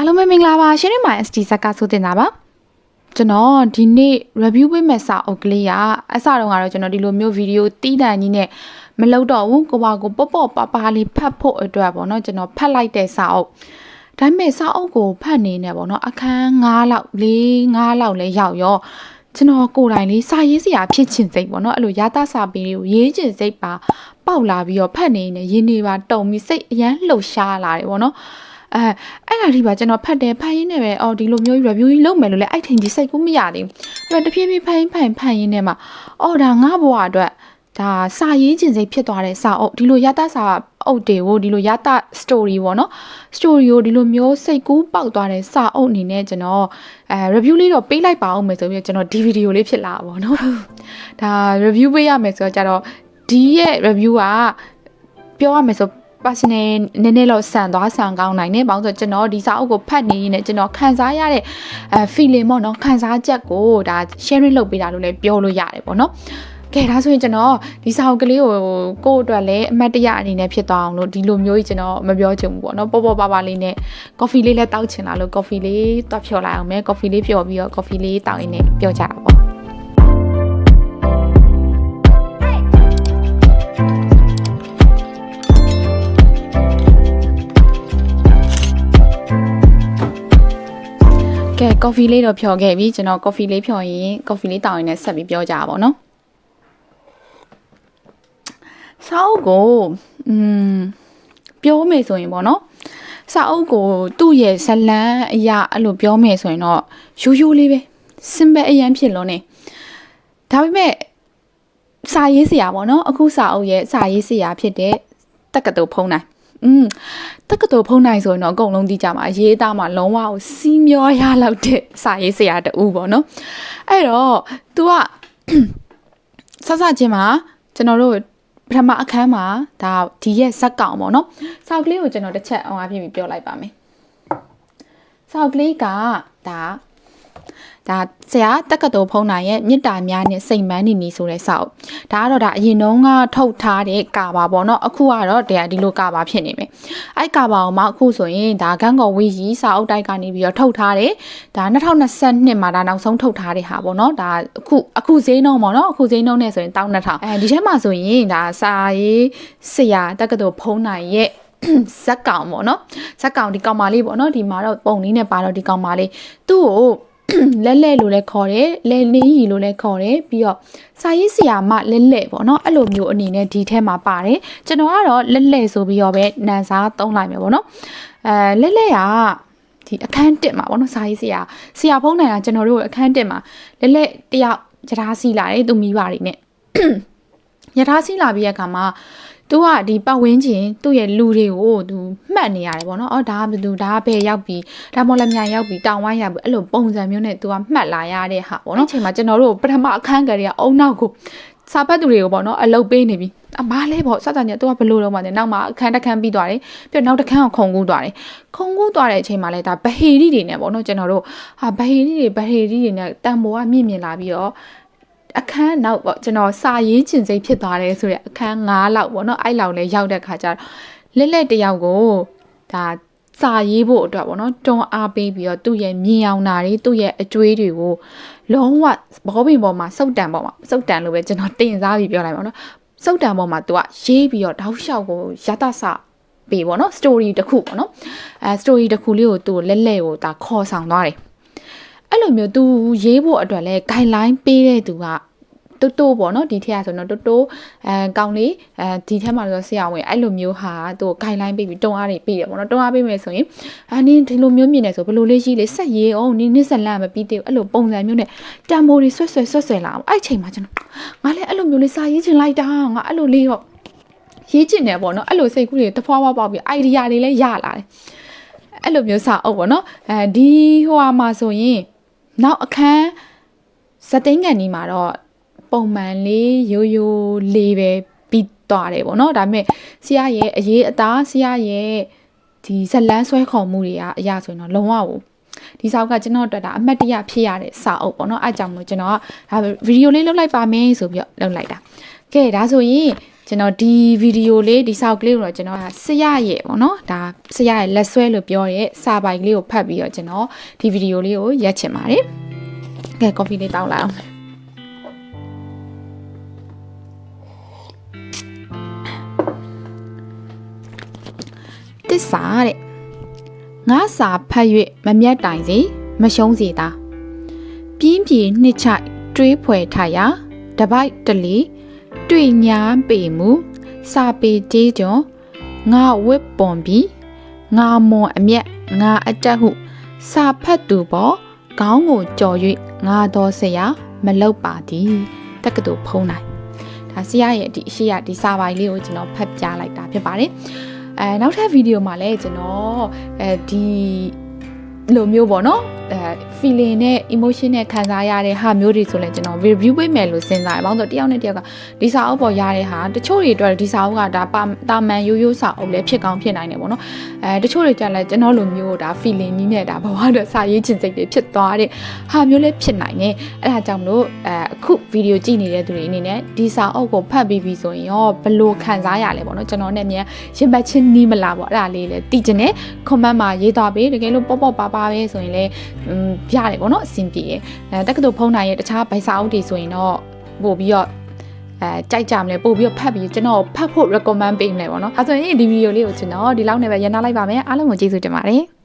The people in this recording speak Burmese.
အားလုံးပဲမင်္ဂလာပါရှင်းရမိုင် SD ဇက်ကဆိုတင်တာပါကျွန်တော်ဒီနေ့ review ပေးမဲ့စာအုပ်ကလေးကအစတော့ကတော့ကျွန်တော်ဒီလိုမျိုးဗီဒီယိုတီးတန်ကြီးနဲ့မလုပ်တော့ဘူးကိုပါကိုပေါ့ပေါ့ပါပါလေးဖတ်ဖို့အတွက်ပေါ့နော်ကျွန်တော်ဖတ်လိုက်တဲ့စာအုပ်ဒါပေမဲ့စာအုပ်ကိုဖတ်နေနေပေါ့နော်အခန်း9လောက်4 5လောက်လဲရောက်ရောကျွန်တော်ကိုယ်တိုင်လေးစာရေးစရာဖြစ်ချင်စိတ်ပေါ့နော်အဲ့လိုရသစာပေတွေကိုရေးချင်စိတ်ပါပေါက်လာပြီးတော့ဖတ်နေနေရင်းနေပါတုံပြီးစိတ်အရန်လှုပ်ရှားလာတယ်ပေါ့နော် အဲအဲ့ဒါဒီပါကျွန်တော်ဖတ်တယ်ဖတ်ရင်းနဲ့ပဲအော်ဒီလိုမျိုး review ကြီးလုပ်မယ်လို့လည်းအဲ့ထင်ကြီးစိတ်ကူးမရသေးဘူးအဲ့တဖြည်းဖြည်းဖတ်ရင်းဖတ်ရင်းဖတ်ရင်းနဲ့မှအော်ဒါငါဘဝအတွက်ဒါစာရေးခြင်းစိတ်ဖြစ်သွားတဲ့စာအုပ်ဒီလိုရတစာအုပ်တွေကိုဒီလိုရတ story ပေါ့နော် story ကိုဒီလိုမျိုးစိတ်ကူးပေါက်သွားတဲ့စာအုပ်အနေနဲ့ကျွန်တော်အဲ review လေးတော့ပေးလိုက်ပါအောင်မယ်ဆိုပြီးကျွန်တော်ဒီဗီဒီယိုလေးဖြစ်လာပါဘောနော်ဒါ review ပေးရမယ်ဆိုတော့ကြတော့ဒီရဲ့ review ကပြောရမယ်ဆို personal နည်းနည်းတော့ဆန်သွားဆန်ကောင်းနိုင်တယ်။ဘာလို့ဆိုကျွန်တော်ဒီစာအုပ်ကိုဖတ်နေရင်းနဲ့ကျွန်တော်ခံစားရတဲ့အဲ feeling ပေါ့နော်ခံစားချက်ကိုဒါ sharing လုပ်ပေးတာလို့လည်းပြောလို့ရတယ်ပေါ့နော်။ကဲဒါဆိုရင်ကျွန်တော်ဒီစာအုပ်ကလေးကိုကိုယ့်အတွက်လည်းအမှတ်တရအနေနဲ့ဖြစ်သွားအောင်လို့ဒီလိုမျိုးကြီးကျွန်တော်မပြောချင်ဘူးပေါ့နော်ပေါ့ပေါ့ပါပါလေးနဲ့ coffee လေးလည်းတောက်ချင်လာလို့ coffee လေးတွတ်ဖြော်လိုက်အောင်မယ် coffee လေးဖြော်ပြီးတော့ coffee လေးတောက်ရင်းနဲ့ပြောကြတာ ကဲ coffee လေးတော့ဖြော်ခဲ့ပြီကျွန်တော် coffee လေးဖြော်ရင် coffee လေးတောက်ရင်လည်းဆက်ပြီးပြောကြပါပေါ့နော်စာအုပ်ကိုอืมပြောမယ်ဆိုရင်ပေါ့နော်စာအုပ်ကိုသူ့ရဲ့ဇလန်းအရာအဲ့လိုပြောမယ်ဆိုရင်တော့ရိုးရိုးလေးပဲ simple အရင်ဖြစ်လို့နေဒါပေမဲ့စာရေးစရာပေါ့နော်အခုစာအုပ်ရဲ့စာရေးစရာဖြစ်တဲ့တက္ကသိုလ်ဖုံးနိုင် อืมတက္ကသိုလ်ဖုံးနိုင်ဆိုရင်တော့အကုန်လုံးသိကြမှာရေးသားမှာလုံးဝကိုစီးမျောရလောက်တဲ့စာရေးစရာတူပေါ့နော်အဲ့တော့ तू ကစစချင်းမှာကျွန်တော်တို့ပထမအခန်းမှာဒါဒီရဲ့ဇက်ကောင်ပေါ့နော်စောက်ကလေးကိုကျွန်တော်တစ်ချက်အောင်အပြည့်ပြောလိုက်ပါမယ်စောက်ကလေးကဒါ ဒါဆရာတက္ကသိုလ်ဖုံးနိုင်ရဲ့မြစ်တာများနဲ့စိတ်မန်းနေနေဆိုတဲ့စောက်ဒါကတော့ဒါအရင်တုန်းကထုတ်ထားတဲ့ကာပါပေါ့နော်အခုကတော့တရားဒီလိုကာပါဖြစ်နေမယ်အဲ့ကာပါအောင်မှအခုဆိုရင်ဒါဂန်းကော်ဝီကြီးစာအုပ်တိုက်ကနေပြီးတော့ထုတ်ထားတယ်ဒါ2022မှာဒါနောက်ဆုံးထုတ်ထားတဲ့ဟာပေါ့နော်ဒါအခုအခုဈေးနှုန်းပေါ့နော်အခုဈေးနှုန်းနဲ့ဆိုရင်12000အဲဒီထဲမှာဆိုရင်ဒါစာရေးဆရာတက္ကသိုလ်ဖုံးနိုင်ရဲ့ဇက်ကောင်ပေါ့နော်ဇက်ကောင်ဒီကောင်မလေးပေါ့နော်ဒီမှာတော့ပုံလေးနဲ့ပါတော့ဒီကောင်မလေးသူ့ကို လဲလဲလို့လည်းခေါ်တယ်လဲလင်းရီလို့လည်းခေါ်တယ်ပြီးတော့စာရေးဆရာမလဲလဲပေါ့နော်အဲ့လိုမျိုးအနေနဲ့ဒီထဲမှာပါတယ်ကျွန်တော်ကတော့လဲလဲဆိုပြီးတော့ပဲနန်စားသုံးလိုက်မယ်ပေါ့နော်အဲလဲလဲကဒီအခန်းတက်မှာပေါ့နော်စာရေးဆရာဆရာဖုံးနိုင်ကကျွန်တော်တို့အခန်းတက်မှာလဲလဲတယောက်ကြရားစီလာတယ်သူမိပါတွေနဲ့ရထားစီလာပြီးတဲ့အခါမှာ သူကဒီပတ်ဝန်းကျင်သူ့ရဲ့လူတွေကိုသူမှတ်နေရတယ်ပေါ့နော်။အော်ဒါကဘယ်သူဒါကဘယ်ရောက်ပြီဒါမော်လမြိုင်ရောက်ပြီတောင်ဝိုင်းရောက်ပြီအဲ့လိုပုံစံမျိုးနဲ့သူကမှတ်လာရတဲ့ဟာပေါ့နော်။အချိန်မှာကျွန်တော်တို့ပထမအခန်းကလေးကအုံနောက်ကိုစာပတ်သူတွေကိုပေါ့နော်အလုပ်ပေးနေပြီအမားလဲပေါ့စသညသူကဘလို့တော့မှတယ်နောက်မှအခန်းတစ်ခန်းပြီးသွားတယ်ပြီးတော့နောက်တစ်ခန်းကိုခုံကူးသွားတယ်ခုံကူးသွားတဲ့အချိန်မှာလဲဒါဗဟေရီတွေနဲ့ပေါ့နော်ကျွန်တော်တို့ဟာဗဟေရီတွေဗဟေရီတွေနဲ့တန်ဖိုးကမြင့်မြင့်လာပြီးတော့ အခန်းနောက်ပေါ့ကျွန်တော်စာရေးကျင်စိတ်ဖြစ်သွားတယ်ဆိုရက်အခန်း9လောက်ပေါ့နော်အဲ့လောက်လဲရောက်တဲ့ခါကျတော့လက်လက်တယောက်ကိုဒါစာရေးဖို့အတွက်ပေါ့နော်တွန်းအားပေးပြီးတော့သူ့ရဲ့မြင်အောင်တာတွေသူ့ရဲ့အကျွေးတွေကိုလုံးဝဘောပင်ပေါ်မှာစုပ်တံပေါ်မှာစုပ်တံလို့ပဲကျွန်တော်တင်စားပြီးပြောလိုက်ပါတော့စုပ်တံပေါ်မှာသူကရေးပြီးတော့တောက်လျှောက်ကိုရတဆပေးပေါ့နော် story တစ်ခုပေါ့နော်အဲ story တစ်ခုလေးကိုသူလက်လက်ကိုဒါခေါ်ဆောင်သွားတယ် အဲ့လိုမျိုးသူရေးဖို့အတွက်လဲ guideline ပေးတဲ့သူကတိုးတိုးပေါ့နော်ဒီထက်ဆိုတော့တိုးတိုးအဲကောင်းလေးအဲဒီထက်မှာဆိုဆရာဝန်အဲ့လိုမျိုးဟာသူ့ guideline ပေးပြီးတုံအားတွေပေးတယ်ပေါ့နော်တုံအားပေးမယ်ဆိုရင်အာနင်းဒီလိုမျိုးမြင်နေဆိုဘယ်လိုလေးရှိလေဆက်ရေးအောင်နင်းနစ်ဆက်လန့်မပြီးသေးဘူးအဲ့လိုပုံစံမျိုးနဲ့တန်မိုးတွေဆွတ်ဆွတ်ဆွတ်ဆွတ်လာအောင်အဲ့ချိန်မှာကျွန်တော်ငါလည်းအဲ့လိုမျိုးလေးစာရေးချင်လိုက်တာငါအဲ့လိုလေးတော့ရေးချင်တယ်ပေါ့နော်အဲ့လိုစိတ်ကူးတွေတဖွာဖွာပေါက်ပြီး idea တွေလည်းရလာတယ်အဲ့လိုမျိုးစာအုပ်ပေါ့နော်အဲဒီဟိုဟာမှာဆိုရင် နောက်အခန်းစသိန်းကန်ဒီမှာတော့ပုံမှန်လေးရိုးရိုးလေးပဲပြီးသွားတယ်ပေါ့နော်ဒါပေမဲ့ဆရာရဲ့အရေးအသားဆရာရဲ့ဒီဇလန်းဆွဲခေါ်မှုတွေကအရာဆိုရင်တော့လုံးဝကိုဒီစာအုပ်ကကျွန်တော်အတွက်ဒါအမှတ်တရဖြစ်ရတဲ့စာအုပ်ပေါ့နော်အဲကြောင့်မို့ကျွန်တော်ကဒါဗီဒီယိုလေးလုပ်လိုက်ပါမယ်ဆိုပြီးတော့လုပ်လိုက်တာကဲဒါဆိုရင် ကျွန်တော်ဒီဗီဒီယိုလေးဒီစာအုပ်ကလေးကိုတော့ကျွန်တော်ဆရာရဲ့ပေါ့နော်ဒါဆရာရဲ့လက်ဆွဲလို့ပြောရဲစာပိုင်ကလေးကိုဖတ်ပြီးတော့ကျွန်တော်ဒီဗီဒီယိုလေးကိုရက်ချင်ပါတယ်ကဲကော်ဖီလေးတောင်းလိုက်အောင်တစ္ဆာတဲ့ငါစာဖတ်၍မမျက်တိုင်စေမရှုံးစေတာပြင်းပြေနှစ်ချိုက်တွေးဖွယ်ထရာတပိုက်တလီ တွေ့ညာပေမူစာပေကြေးကြောငါဝစ်ပွန်ပြီးငါမွန်အမျက်ငါအတက်ဟုစာဖတ်သူပေါ်ခေါင်းကိုကြော်၍ငါတော်ဆရာမလောက်ပါသည်တက္ကသိုလ်ဖုံးနိုင်ဒါဆရာရဲ့ဒီအရှိရဒီစာပိုင်လေးကိုကျွန်တော်ဖတ်ပြလိုက်တာဖြစ်ပါတယ်အဲနောက်ထပ်ဗီဒီယိုမှာလည်းကျွန်တော်အဲဒီလိုမျိုးပေါ့နော်အဲ feeling နဲ့ emotion နဲ့ခံစားရတဲ့ဟာမျိုးတွေဆိုလည်းကျွန်တော် review ပေးမယ်လို့စဉ်းစားတယ်။ဘာလို့လဲဆိုတော့တယောက်နဲ့တယောက်ကဒီစာအုပ်ပေါ်ရတဲ့ဟာတချို့တွေအတွက်ဒီစာအုပ်ကဒါတာမန်ရိုးရိုးစာအုပ်လည်းဖြစ်ကောင်းဖြစ်နိုင်တယ်ပေါ့နော်။အဲတချို့တွေကြလည်းကျွန်တော်လိုမျိုးဒါ feeling ကြီးနဲ့ဒါဘဝအတွက်စာရေးချင်စိတ်တွေဖြစ်သွားတဲ့ဟာမျိုးလည်းဖြစ်နိုင်တယ်။အဲဒါကြောင့်မလို့အဲအခုဗီဒီယိုကြည့်နေတဲ့သူတွေအနေနဲ့ဒီစာအုပ်ကိုဖတ်ပြီးပြီဆိုရင်ရောဘယ်လိုခံစားရလဲပေါ့နော်ကျွန်တော်နဲ့မြန်ရင်ပတ်ချင်းနီးမလားပေါ့အဲ့ဒါလေးလည်းသိချင်တယ် comment မှာရေးသွားပေးတကယ်လို့ပေါ့ပေါ့ပါပါပဲဆိုရင်လည်းရတယ်ပေါ့နော်အဆင်ပြေတယ်အဲတက္ကသိုလ်ဖုံးနိုင်ရဲ့တခြားဗိုက်စာအုပ်တွေဆိုရင်တော့ပို့ပြီးတော့အဲကြိုက်ကြမလဲပို့ပြီးတော့ဖတ်ပြီးကျွန်တော်ဖတ်ဖို့ recommend ပေးမလဲပေါ့နော်အဲဆိုရင်ဒီဗီဒီယိုလေးကိုကျွန်တော်ဒီလောက်နဲ့ပဲရန်နာလိုက်ပါမယ်အားလုံးကိုကျေးဇူးတင်ပါတယ်